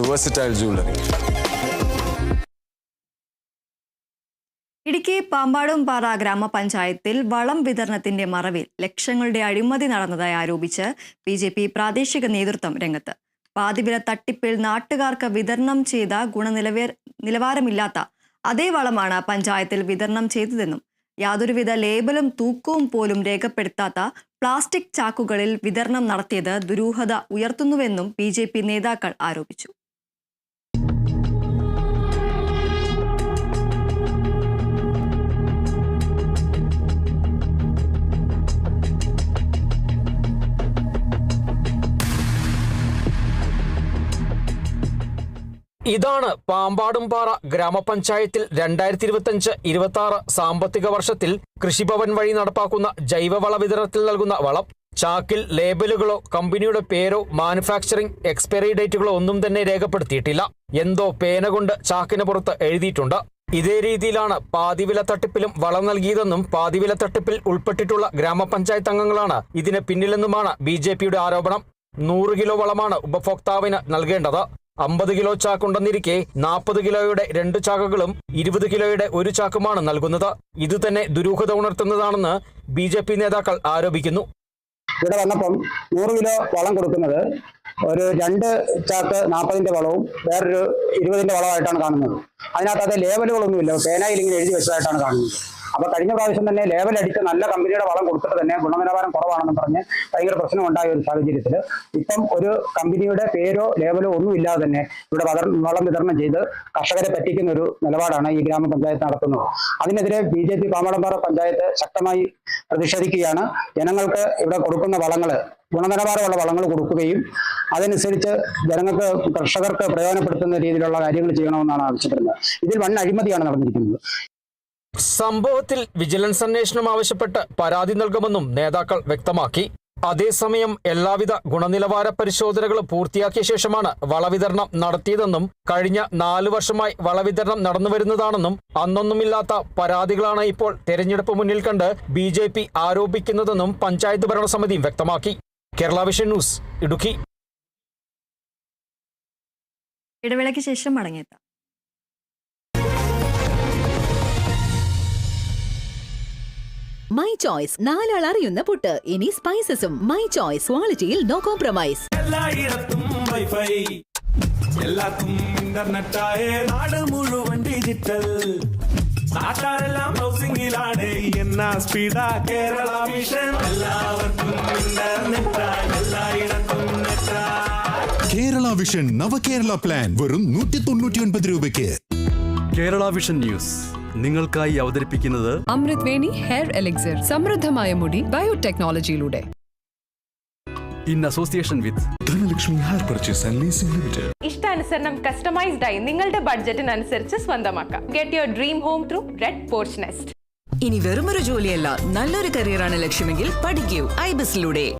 versatile jewelry. Idukki Pampadumpara ഗ്രാമപഞ്ചായത്തിൽ വളം വിതരണത്തിന്റെ മറവിൽ ലക്ഷങ്ങളുടെ അഴിമതി നടന്നതായി ആരോപിച്ച് ബി ജെ പി പ്രാദേശിക നേതൃത്വം രംഗത്ത് പാതിവില തട്ടിപ്പിൽ നാട്ടുകാർക്ക് വിതരണം ചെയ്ത ഗുണനിലവേ നിലവാരമില്ലാത്ത അതേ വളമാണ് പഞ്ചായത്തിൽ വിതരണം ചെയ്തതെന്നും യാതൊരുവിധ ലേബലും തൂക്കവും പോലും രേഖപ്പെടുത്താത്ത പ്ലാസ്റ്റിക് ചാക്കുകളിൽ വിതരണം നടത്തിയത് ദുരൂഹത ഉയർത്തുന്നുവെന്നും ബി നേതാക്കൾ ആരോപിച്ചു ഇതാണ് പാമ്പാടുംപാറ ഗ്രാമപഞ്ചായത്തിൽ രണ്ടായിരത്തി ഇരുപത്തിയഞ്ച് ഇരുപത്തി ആറ് സാമ്പത്തിക വർഷത്തിൽ കൃഷിഭവൻ വഴി നടപ്പാക്കുന്ന ജൈവവള വിതരണത്തിൽ നൽകുന്ന വളം ചാക്കിൽ ലേബലുകളോ കമ്പനിയുടെ പേരോ മാനുഫാക്ചറിംഗ് എക്സ്പയറി ഡേറ്റുകളോ ഒന്നും തന്നെ രേഖപ്പെടുത്തിയിട്ടില്ല. എന്തോ പേന കൊണ്ട് ചാക്കിന് പുറത്ത് എഴുതിയിട്ടുണ്ട്. ഇതേ രീതിയിലാണ് പാതിവില തട്ടിപ്പിലും വളം നൽകിയതെന്നും പാതിവില തട്ടിപ്പിൽ ഉൾപ്പെട്ടിട്ടുള്ള ഗ്രാമപഞ്ചായത്ത് അംഗങ്ങളാണ് ഇതിന് പിന്നിലെന്നുമാണ് ബി ആരോപണം. നൂറ് കിലോ വളമാണ് ഉപഭോക്താവിന് നൽകേണ്ടത്. അമ്പത് കിലോ ചാക്കുണ്ടെന്നിരിക്കെ നാൽപ്പത് കിലോയുടെ രണ്ട് ചാക്കുകളും ഇരുപത് കിലോയുടെ ഒരു ചാക്കുമാണ് നൽകുന്നത്. ഇത് തന്നെ ദുരൂഹത ഉണർത്തുന്നതാണെന്ന് ബി ജെ പി നേതാക്കൾ ആരോപിക്കുന്നു. ഇവിടെ വന്നപ്പം നൂറ് കിലോ വളം കൊടുക്കുന്നത് ഒരു രണ്ട് ചാക്ക് നാൽപ്പതിന്റെ വളവും വേറൊരു ഇരുപതിന്റെ വളമായിട്ടാണ് കാണുന്നത്. അതിനകത്ത് അത് ലേബലുകളൊന്നുമില്ല. പേനായിൽ ഇങ്ങനെ എഴുതി വെച്ചതായിട്ടാണ് കാണുന്നത്. അപ്പൊ കഴിഞ്ഞ പ്രാവശ്യം തന്നെ ലേബൽ അടിച്ച് നല്ല കമ്പനിയുടെ വളം കൊടുത്തിട്ട് തന്നെ ഗുണനിലവാരം കുറവാണെന്ന് പറഞ്ഞ് ഭയങ്കര പ്രശ്നം ഉണ്ടായ ഒരു സാഹചര്യത്തിൽ ഇപ്പം ഒരു കമ്പനിയുടെ പേരോ ലേബലോ ഒന്നും ഇല്ലാതെ തന്നെ ഇവിടെ വളം വിതരണം ചെയ്ത് കർഷകരെ പറ്റിക്കുന്ന ഒരു നിലപാടാണ് ഈ ഗ്രാമപഞ്ചായത്ത് നടത്തുന്നത്. അതിനെതിരെ ബി ജെ പി പഞ്ചായത്ത് ശക്തമായി പ്രതിഷേധിക്കുകയാണ്. ജനങ്ങൾക്ക് ഇവിടെ കൊടുക്കുന്ന വളങ്ങൾ ഗുണനിലവാരമുള്ള വളങ്ങൾ കൊടുക്കുകയും അതനുസരിച്ച് ജനങ്ങൾക്ക് കർഷകർക്ക് പ്രയോജനപ്പെടുത്തുന്ന രീതിയിലുള്ള കാര്യങ്ങൾ ചെയ്യണമെന്നാണ് ആവശ്യപ്പെടുന്നത്. ഇതിൽ വൺ അഴിമതിയാണ് നടന്നിരിക്കുന്നത്. സംഭവത്തിൽ വിജിലൻസ് അന്വേഷണം ആവശ്യപ്പെട്ട് പരാതി നൽകുമെന്നും നേതാക്കൾ വ്യക്തമാക്കി. അതേസമയം എല്ലാവിധ ഗുണനിലവാര പരിശോധനകളും പൂർത്തിയാക്കിയ ശേഷമാണ് വളവിതരണം നടത്തിയതെന്നും കഴിഞ്ഞ നാലു വർഷമായി വളവിതരണം നടന്നുവരുന്നതാണെന്നും അന്നൊന്നുമില്ലാത്ത പരാതികളാണ് ഇപ്പോൾ തെരഞ്ഞെടുപ്പ് മുന്നിൽ കണ്ട് ബി ജെ പി ആരോപിക്കുന്നതെന്നും പഞ്ചായത്ത് ഭരണസമിതിയും വ്യക്തമാക്കി. Kerala vision news Idukki. ഇടവേളയ്ക്ക് ശേഷം മടങ്ങിയെത്താം. ചോയ്സ് നാലാൾ അറിയുന്ന പുട്ട്. ഇനി സ്പൈസസും മൈ ചോയ്സ് ക്വാളിറ്റിയിൽ നോ കോംപ്രമൈസ് എല്ലായിടത്തും വൈഫൈ എല്ലാത്തും ഇന്റർനെറ്റായേ നാട് മുഴുവൻ ഡിജിറ്റൽ നാട്ടാരെല്ലാം ഹൗസിംഗിലാണ് എന്നാ സ്പീഡാ കേരള വിഷൻ എല്ലാവർക്കും എല്ലായിടത്തും കേരള വിഷൻ നവകേരള പ്ലാൻ വെറും നൂറ്റി തൊണ്ണൂറ്റി രൂപയ്ക്ക്. കേരള വിഷൻ ന്യൂസ് നിങ്ങൾക്കായി അവതരിപ്പിക്കുന്നത് അമൃത് വേണി ഹെയർ എലിക്സർ. സമൃദ്ധമായ മുടി ബയോടെക്നോളജിയിലൂടെ. In association with Dhanalakshmi hire purchase and leasing limited. ഇഷ്ടാനുസരണം കസ്റ്റമൈസ്ഡ് ആയി നിങ്ങളുടെ ബഡ്ജറ്റിനനുസരിച്ച് സ്വന്തമാക്കാം. Get your dream home through red porch nest ഇനി വെറുമൊരു ജോലിയല്ല നല്ലൊരു കരിയറാണ് ലക്ഷ്യമെങ്കിൽ പഠിക്കൂ. ഐബിസിലൂടെ.